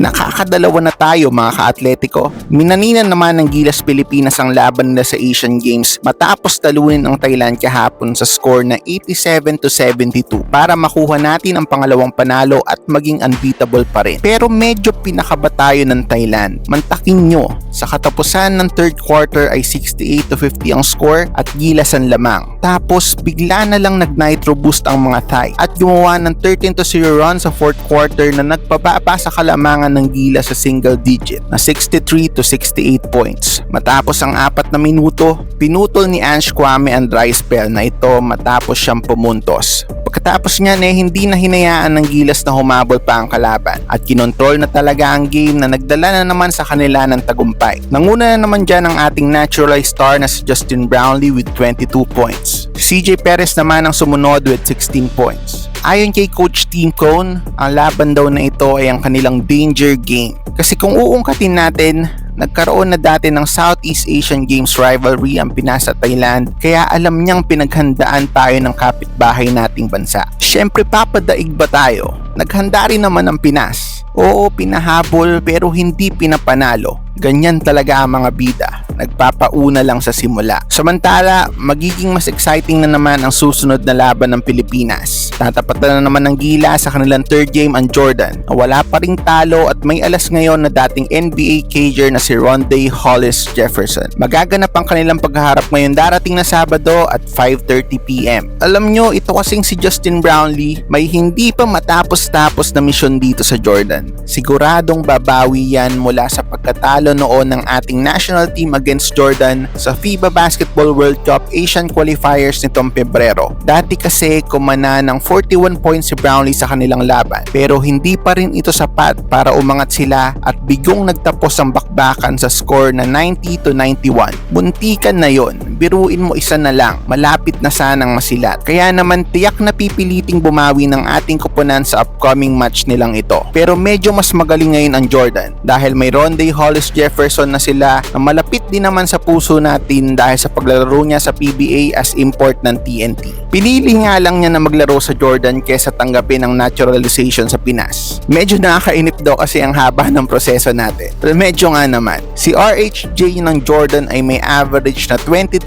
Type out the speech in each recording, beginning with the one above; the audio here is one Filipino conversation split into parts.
Nakakadalawa na tayo mga ka-atletiko. Minanina naman ng Gilas Pilipinas ang laban nila sa Asian Games matapos talunin ang Thailand kahapon sa score na 87 to 72 para makuha natin ang pangalawang panalo at maging unbeatable pa rin. Pero medyo pinakaba tayo ng Thailand. Mantakin nyo, sa katapusan ng third quarter ay 68 to 50 ang score at Gilas ang lamang. Tapos bigla na lang nag-nitro boost ang mga Thai at gumawa ng 13 to 0 run sa fourth quarter na nagpababa sa kalamangan ng Gilas sa single digit na 63 to 68 points. Matapos ang apat na minuto, pinutol ni Ange Kwame ang dry spell na ito matapos siyang pumuntos. Pagkatapos niyan eh hindi na hinayaan ng Gilas na humabol pa ang kalaban at kinontrol na talaga ang game na nagdala na naman sa kanila ng tagumpay. Nanguna na naman dyan ang ating naturalized star na si Justin Brownlee with 22 points. CJ Perez naman ang sumunod with 16 points. Ayon kay Coach Team Cone, ang laban daw na ito ay ang kanilang danger game. Kasi kung uungkatin natin, nagkaroon na dati ng Southeast Asian Games rivalry ang Pinas at Thailand kaya alam niyang pinaghandaan tayo ng kapitbahay nating bansa. Siyempre papadaig ba tayo? Naghanda rin naman ang Pinas. Oo, pinahabol pero hindi pinapanalo. Ganyan talaga ang mga bida. Nagpapauna lang sa simula. Samantala, magiging mas exciting na naman ang susunod na laban ng Pilipinas. Tatapatan na naman ng gila sa kanilang third game ang Jordan wala pa ring talo at may alas ngayon na dating NBA cager na si Rondae Hollis Jefferson. Magaganap ang kanilang paghaharap ngayon darating na Sabado at 5.30pm. Alam nyo, ito kasing si Justin Brownlee may hindi pa matapos-tapos na misyon dito sa Jordan. Siguradong babawi yan mula sa pagkatalo noon ng ating national team against Jordan sa FIBA Basketball World Cup Asian Qualifiers nitong Pebrero. Dati kasi kumana ng 41 points si Brownlee sa kanilang laban pero hindi pa rin ito sapat para umangat sila at bigong nagtapos ang bakbakan sa score na 90 to 91. Buntikan na yon, biruin mo isa na lang, malapit na sanang masilat. Kaya naman tiyak na pipiliting bumawi ng ating kupunan sa upcoming match nilang ito. Pero medyo mas magaling ngayon ang Jordan dahil may Rondae Hollis Jefferson na sila na malapit din naman sa puso natin dahil sa paglalaro niya sa PBA as import ng TNT. Pinili nga lang niya na maglaro sa Jordan kesa tanggapin ang naturalization sa Pinas. Medyo nakakainip daw kasi ang haba ng proseso natin. Pero medyo nga naman. Si RHJ ng Jordan ay may average na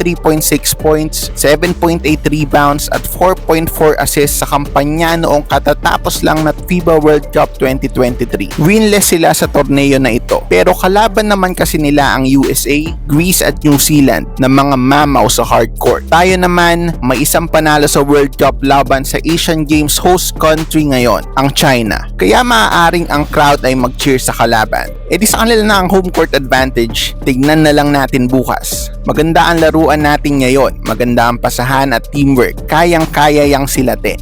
23.6 points, 7.8 rebounds at 4.4 assists sa kampanya noong katatapos lang na FIBA World Cup 2023. Winless sila sa torneo na ito. Pero kalaban naman kasi nila ang USA, Greece at New Zealand na mga mamaw sa hardcourt. Tayo naman may isang panalo sa World Cup laban sa Asian Games host country ngayon, ang China. Kaya maaaring ang crowd ay mag-cheer sa kalaban. E di sa kanila na ang home court advantage, tignan na lang natin bukas. Maganda ang laruan natin ngayon, maganda ang pasahan at teamwork, kayang-kaya yang silate.